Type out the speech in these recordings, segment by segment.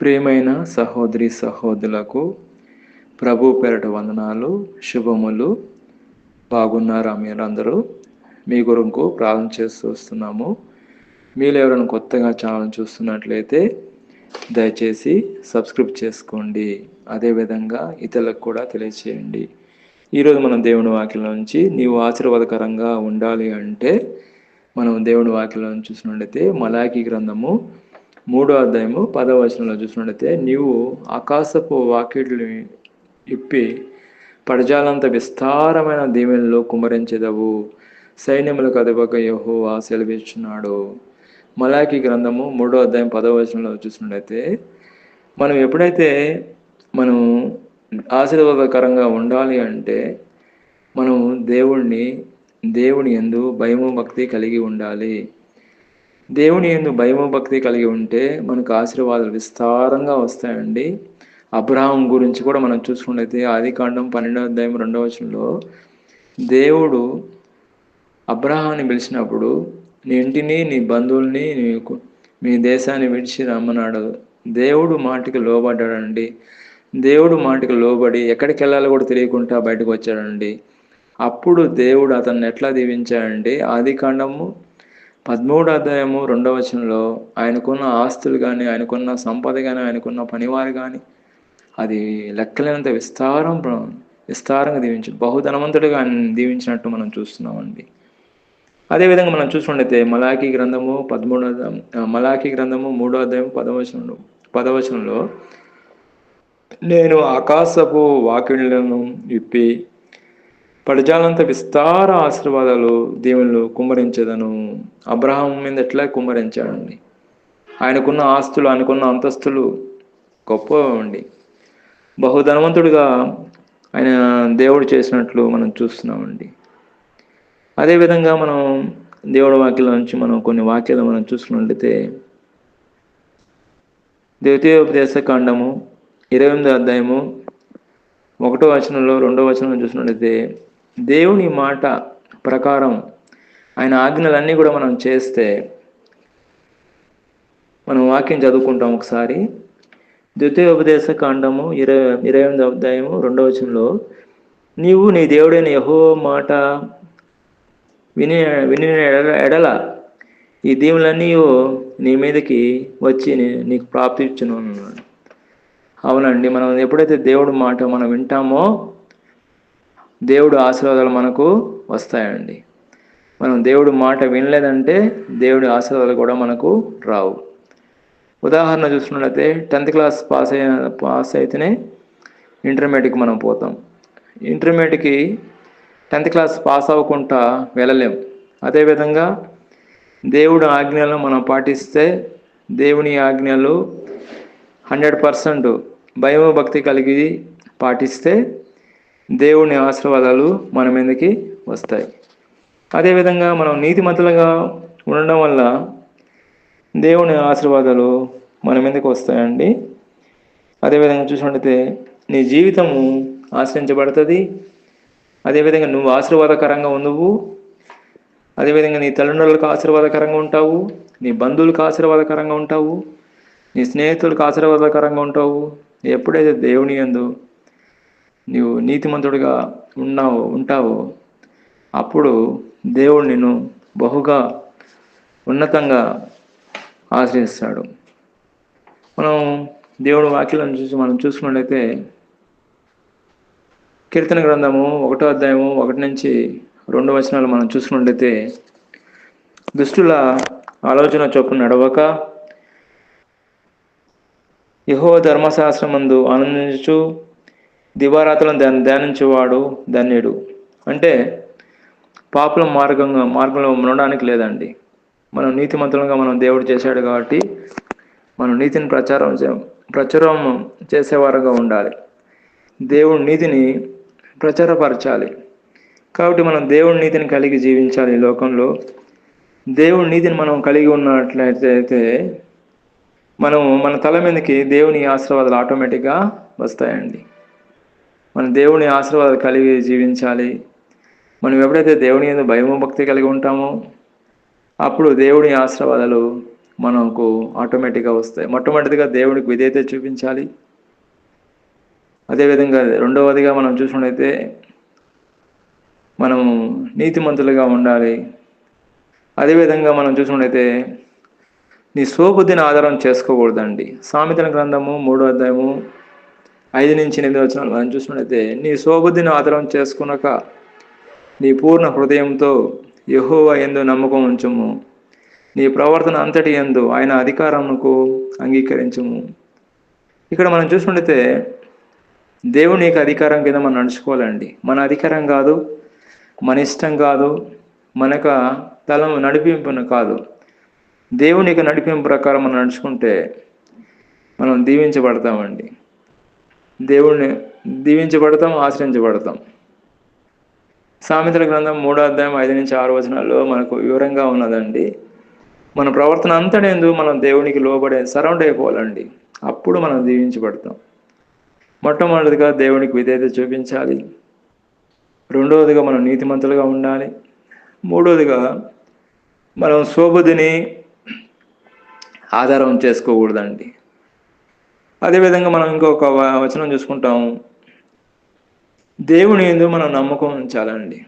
ప్రేమైన సహోదరి సహోదరులకు ప్రభు పేరట వందనాలు శుభములు. బాగున్నారా మీరందరూ? మీ గురుకు ప్రార్థన చేస్తూ వస్తున్నాము. మీరు ఎవరైనా కొత్తగా ఛానల్ చూస్తున్నట్లయితే దయచేసి సబ్స్క్రైబ్ చేసుకోండి. అదేవిధంగా ఇతరులకు కూడా తెలియచేయండి. ఈరోజు మనం దేవుని వాక్యం నుంచి నీవు ఆశీర్వాదకరంగా ఉండాలి అంటే మనం దేవుని వాక్యం చూసినట్లయితే మలాకి గ్రంథము మూడో అధ్యాయము పదవ వచనంలో చూసినట్లయితే నీవు ఆకాశపు వాకిట్లు ఇప్పి పడజాలంత విస్తారమైన దీవెనలో కుమరించెదవు సైన్యములకు అధిపక ఆ సెలవిస్తున్నాడు మలాకి గ్రంథము మూడో అధ్యాయం పదవ వచనంలో చూసినట్లయితే మనం ఎప్పుడైతే మనం ఆశీర్వాదకరంగా ఉండాలి అంటే మనం దేవుణ్ణి దేవుని ఎందు భయము భక్తి కలిగి ఉండాలి. దేవుని ఎందు భయము భక్తి కలిగి ఉంటే మనకు ఆశీర్వాదాలు విస్తారంగా వస్తాయండి. అబ్రహాం గురించి కూడా మనం చూసుకున్నట్లయితే ఆది కాండం పన్నెండవ అధ్యాయం రెండవ వచనంలో దేవుడు అబ్రహాన్ని పిలిచినప్పుడు నీ ఇంటిని నీ బంధువుల్ని నీకు మీ దేశాన్ని విడిచి రమ్మన్నాడు. దేవుడు మాటికి లోబడ్డాడండి. దేవుడు మాటికి లోబడి ఎక్కడికి వెళ్ళాలో కూడా తెలియకుండా బయటకు వచ్చాడండి. అప్పుడు దేవుడు అతన్ని ఎట్లా దీవించాడండి ఆది కాండము పదమూడు అధ్యాయము రెండవ వచనంలో ఆయనకున్న ఆస్తులు కానీ ఆయనకున్న సంపద కానీ ఆయనకున్న పనివారు కానీ అది లెక్కలేనంత విస్తారం విస్తారంగా దీవించి బహుధనవంతుడిగా ఆయన దీవించినట్టు మనం చూస్తున్నామండి. అదేవిధంగా మనం చూసుకుంటే మలాఖీ గ్రంథము పదమూడో మలాఖీ గ్రంథము మూడో అధ్యాయం పదవచనంలో పదవచనంలో నేను ఆకాశపు వాకిళ్ళను విప్పి పడజాలంత విస్తార ఆశీర్వాదాలు దేవుళ్ళు కుమ్మరించదను. అబ్రహాం మీద ఎట్లా కుమ్మరించాడండి? ఆయనకున్న ఆస్తులు ఆయనకున్న అంతస్తులు గొప్ప అండి బహుధనవంతుడిగా ఆయన దేవుడు చేసినట్లు మనం చూస్తున్నామండి. అదేవిధంగా మనం దేవుడి వాక్యాల నుంచి మనం కొన్ని వాక్యాలు మనం చూసుకున్నట్లయితే ద్వితీయోపదేశ కాండము ఇరవై ఎనిమిదో అధ్యాయము ఒకటో వచనంలో రెండో వచనంలో చూసినట్లయితే దేవుని మాట ప్రకారం ఆయన ఆజ్ఞలన్నీ కూడా మనం చేస్తే మనం వాక్యం చదువుకుంటాం ఒకసారి. ద్వితీయోపదేశ కాండము ఇరవై ఇరవై ఎనిమిది అధ్యాయము రెండవ వచనంలో నీవు నీ దేవుడైన యహో మాట విని విని ఎడల ఈ దీవులన్నీ నీ మీదకి వచ్చి నీకు ప్రాప్తి ఇచ్చును అన్నాడు. అవునండి మనం ఎప్పుడైతే దేవుడు మాట మనం వింటామో దేవుడు ఆశీర్వాదాలు మనకు వస్తాయండి. మనం దేవుడు మాట వినలేదంటే దేవుడి ఆశీర్వాదాలు కూడా మనకు రావు. ఉదాహరణ చూసుకున్నట్లయితే టెన్త్ క్లాస్ పాస్ అయిన పాస్ అయితేనే ఇంటర్మీడియట్కి మనం పోతాం. ఇంటర్మీడియట్కి టెన్త్ క్లాస్ పాస్ అవ్వకుండా వెళ్ళలేం. అదేవిధంగా దేవుడు ఆజ్ఞలను మనం పాటిస్తే దేవుని ఆజ్ఞలు హండ్రెడ్ పర్సెంట్ భయం భక్తి కలిగి పాటిస్తే దేవుని ఆశీర్వాదాలు మన మీదకి వస్తాయి. అదేవిధంగా మనం నీతిమంతులుగా ఉండడం వల్ల దేవుని ఆశీర్వాదాలు మన మీదకి వస్తాయండి. అదేవిధంగా చూసినట్టయితే నీ జీవితము ఆశ్రయించబడుతుంది. అదేవిధంగా నువ్వు ఆశీర్వాదకరంగా ఉండవు అదేవిధంగా నీ తల్లిదండ్రులకు ఆశీర్వాదకరంగా ఉంటావు. నీ బంధువులకు ఆశీర్వాదకరంగా ఉంటావు. నీ స్నేహితులకు ఆశీర్వాదకరంగా ఉంటావు. ఎప్పుడైతే దేవుని ఎందు నీవు నీతిమంతుడిగా ఉన్నావు ఉంటావో. అప్పుడు దేవుడు నిన్ను బహుగా ఉన్నతంగా ఆశ్రయిస్తాడు. మనం దేవుడు వాక్యాలను చూసి మనం చూసుకున్నట్లయితే కీర్తన గ్రంథము ఒకటో అధ్యాయము ఒకటి నుంచి రెండు వచనాలు మనం చూసుకున్నట్లయితే దుష్టుల ఆలోచన చొప్పున నడవక యహో ధర్మశాస్త్రమందు ఆనందించు దివారాత్రులను ధ్యానించేవాడు ధన్యుడు. అంటే పాపుల మార్గంగా మార్గంలో ఉండడానికి లేదండి. మనం నీతిమంతులుగా మనం దేవుడు చేశాడు కాబట్టి మనం నీతిని ప్రచారం ప్రచురం చేసేవారుగా ఉండాలి. దేవుడి నీతిని ప్రచారపరచాలి. కాబట్టి మనం దేవుడి నీతిని కలిగి జీవించాలి ఈ లోకంలో. దేవుడి నీతిని మనం కలిగి ఉన్నట్లయితే మనం మన తల మీదకి దేవుని ఆశీర్వాదాలు ఆటోమేటిక్గా వస్తాయండి. మన దేవుని ఆశీర్వాదాలు కలిగి జీవించాలి. మనం ఎప్పుడైతే దేవుని మీద భయము భక్తి కలిగి ఉంటామో అప్పుడు దేవుని ఆశీర్వాదాలు మనకు ఆటోమేటిక్గా వస్తాయి. మొట్టమొదటిగా దేవుడికి విధేయత చూపించాలి. అదేవిధంగా రెండవదిగా మనం చూసినట్లయితే మనం నీతిమంతులుగా ఉండాలి. అదేవిధంగా మనం చూసినట్లయితే నీ స్వబుద్ధిని ఆధారం చేసుకోకూడదండి. సామెతల గ్రంథము మూడో అధ్యాయము ఐదు నుంచి ఎనిమిది వచ్చిన మనం చూసినట్లయితే నీ శోభుద్ధిని ఆధారం చేసుకునక నీ పూర్ణ హృదయంతో యహోవ ఎందు నమ్మకం ఉంచుము. నీ ప్రవర్తన అంతటి ఎందు ఆయన అధికారమునకు అంగీకరించము. ఇక్కడ మనం చూసుకుంటే దేవుని యొక్క అధికారం కింద మనం నడుచుకోవాలండి. మన అధికారం కాదు మన ఇష్టం కాదు మనక తలం నడిపింపును కాదు. దేవుని యొక్క నడిపింపు ప్రకారం మనం నడుచుకుంటే మనం దీవించబడతామండి. దేవుణ్ణి దీవించబడతాం ఆశ్రయించబడతాం. సామెతల గ్రంథం మూడో అధ్యాయం ఐదు నుంచి ఆరు వచనాల్లో మనకు వివరంగా ఉన్నదండి. మన ప్రవర్తన అంతటేందు మనం దేవునికి లోబడే సరౌండ్ అయిపోవాలండి. అప్పుడు మనం దీవించబడతాం. మొట్టమొదటిగా దేవునికి విధేయత చూపించాలి. రెండవదిగా మనం నీతిమంతులుగా ఉండాలి. మూడవదిగా మనం స్వబుద్ధిని ఆధారం చేసుకోకూడదండి. అదేవిధంగా మనం ఇంకొక వచనం చూసుకుంటాం. దేవుని ఎందు మనం నమ్మకం ఉంచాలండి.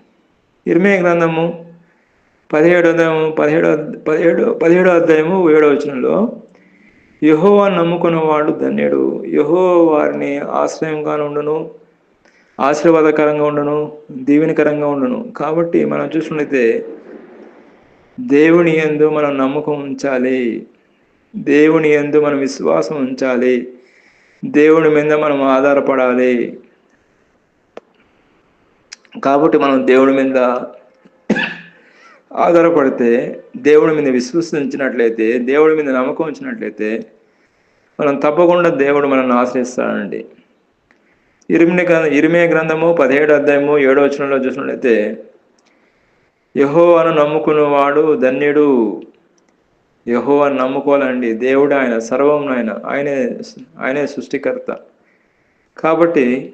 ఇర్మే గ్రంథము పదిహేడు అధ్యాయము పదిహేడు పదిహేడు పదిహేడో అధ్యాయము ఏడో వచనంలో యహోవా నమ్ముకున్నవాడు ధన్యుడు. యహో వారిని ఆశ్రయంగా ఉండును ఆశీర్వాదకరంగా ఉండను దీవెనకరంగా ఉండను. కాబట్టి మనం చూసినట్లయితే దేవుని యందు మనం నమ్మకం ఉంచాలి. దేవుని యందు మనం విశ్వాసం ఉంచాలి. దేవుడి మీద మనం ఆధారపడాలి. కాబట్టి మనం దేవుడి మీద ఆధారపడితే దేవుడి మీద విశ్వసించినట్లయితే దేవుడి మీద నమ్మకం ఉంచినట్లయితే మనం తప్పకుండా దేవుడు మనల్ని ఆశ్రయిస్తాడండి. ఇరిమిని గ్రంథం ఇరిమే గ్రంథము పదిహేడు అధ్యాయము ఏడో వచనంలో చూసినట్లయితే యహోవాను నమ్ముకున్నవాడు ధన్యుడు. యహోవాను నమ్ముకోవాలండి. దేవుడు ఆయన సర్వం ఆయన ఆయనే ఆయనే సృష్టికర్త. కాబట్టి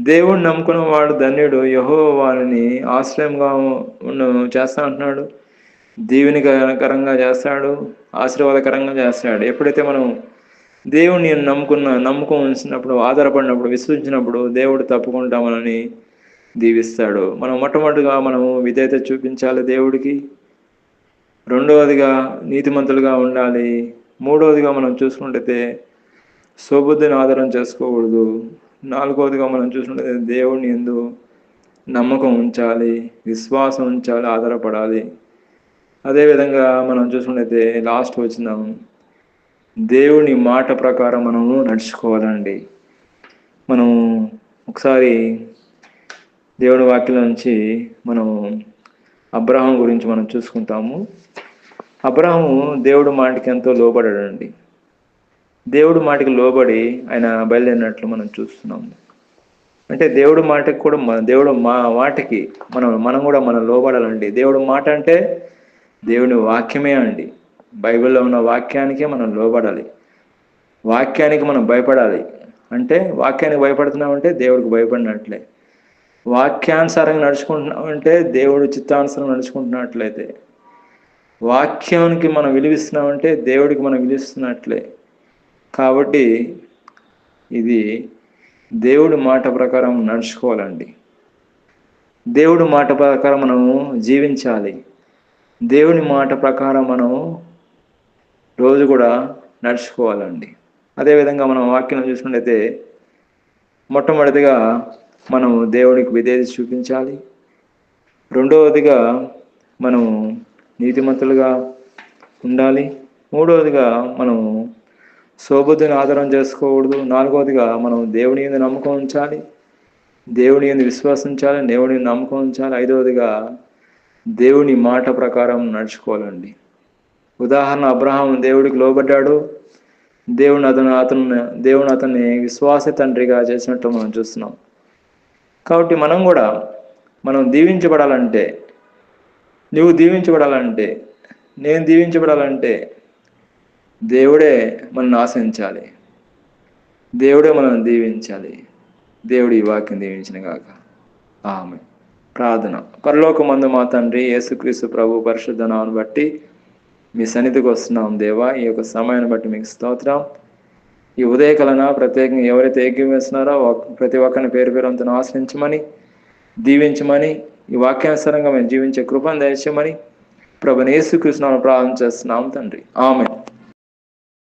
దేవుడు నమ్ముకున్న వాడు ధన్యుడు యహో వారిని ఆశ్రయంగా ఉన్న చేస్తా అంటున్నాడు. దీవెనికరంగా చేస్తాడు ఆశీర్వాదకరంగా చేస్తాడు. ఎప్పుడైతే మనం దేవుడిని నమ్ముకున్న నమ్మకం ఉంచినప్పుడు ఆధారపడినప్పుడు విశ్వసించినప్పుడు దేవుడు తప్పకుండా దీవిస్తాడు. మనం మొట్టమొదటిగా మనము విధేయత చూపించాలి దేవుడికి. రెండవదిగా నీతిమంతులుగా ఉండాలి. మూడవదిగా మనం చూసుకుంటే స్వబుద్ధిని ఆధారం చేసుకోకూడదు. నాలుగవదిగా మనం చూసుకుంటే దేవుని ఎందు నమ్మకం ఉంచాలి. విశ్వాసం ఉంచాలి ఆధారపడాలి. అదేవిధంగా మనం చూసుకుంటే లాస్ట్ వచ్చినాం దేవుని మాట ప్రకారం మనము నడుచుకోవాలండి. మనం ఒకసారి దేవుని వాక్యం నుంచి మనం అబ్రహం గురించి మనం చూసుకుంటాము. అబ్రహము దేవుడు మాటకి ఎంతో లోబడాడండి. దేవుడు మాటకి లోబడి ఆయన బయలుదేరినట్లు మనం చూస్తున్నాము అంటే దేవుడు మాటకి కూడా మన దేవుడు మా మాటకి మనం మనం కూడా మనం లోబడాలండి. దేవుడు మాట అంటే దేవుని వాక్యమే అండి. బైబిల్లో ఉన్న వాక్యానికే మనం లోబడాలి. వాక్యానికి మనం భయపడాలి. అంటే వాక్యానికి భయపడుతున్నామంటే దేవుడికి భయపడినట్లే. వాక్యానుసారంగా నడుచుకుంటున్నామంటే దేవుడు చిత్తానుసారం నడుచుకుంటున్నట్లయితే. వాక్యానికి మనం విలువిస్తున్నామంటే దేవుడికి మనం విలువిస్తున్నట్లే. కాబట్టి ఇది దేవుడి మాట ప్రకారం నడుచుకోవాలండి. దేవుడి మాట ప్రకారం మనము జీవించాలి. దేవుని మాట ప్రకారం మనము రోజు కూడా నడుచుకోవాలండి. అదేవిధంగా మనం వాక్యం చూసినట్లయితే మొట్టమొదటిగా మనం దేవుడికి విధేయత చూపించాలి. రెండవదిగా మనం నీతిమంతులుగా ఉండాలి. మూడవదిగా మనం సోబుద్ధిని ఆధారం చేసుకోకూడదు. నాలుగవదిగా మనం దేవుని మీద నమ్మకం ఉంచాలి. దేవుని మీద విశ్వాసించాలి దేవుని నమ్మకం ఉంచాలి. ఐదవదిగా దేవుని మాట ప్రకారం నడుచుకోవాలండి. ఉదాహరణ అబ్రహాం దేవుడికి లోబడ్డాడు. దేవుని అతను అతను దేవుని అతన్ని విశ్వాస తండ్రిగా చేసినట్టు మనం చూస్తున్నాం. కాబట్టి మనం కూడా మనం దీవించబడాలంటే నువ్వు దీవించబడాలంటే నేను దీవించబడాలంటే దేవుడే మనల్ని ఆశించాలి. దేవుడే మనల్ని దీవించాలి. దేవుడు ఈ వాక్యం దీవించిన గాక. ఆమె ప్రార్థన. పరలోకమందు మా తండ్రి యేసుక్రీస్తు ప్రభు పరిశుద్ధనాన్ని బట్టి మీ సన్నిధికి వస్తున్నాం దేవా. ఈ యొక్క సమయాన్ని బట్టి మీకు స్తోత్రం. ఈ ఉదయకలన ప్రత్యేకంగా ఎవరైతే ఏకీవేస్తున్నారో ఒక్- ప్రతి ఒక్కరిని పేరు పేరు అంతను ఆశ్రయించమని దీవించమని ఈ వాక్యానుసారంగా మేము జీవించే కృపను దయచేయమని ప్రభుని యేసుకృష్ణను ప్రారంభం చేస్తున్నాం తండ్రి. ఆమె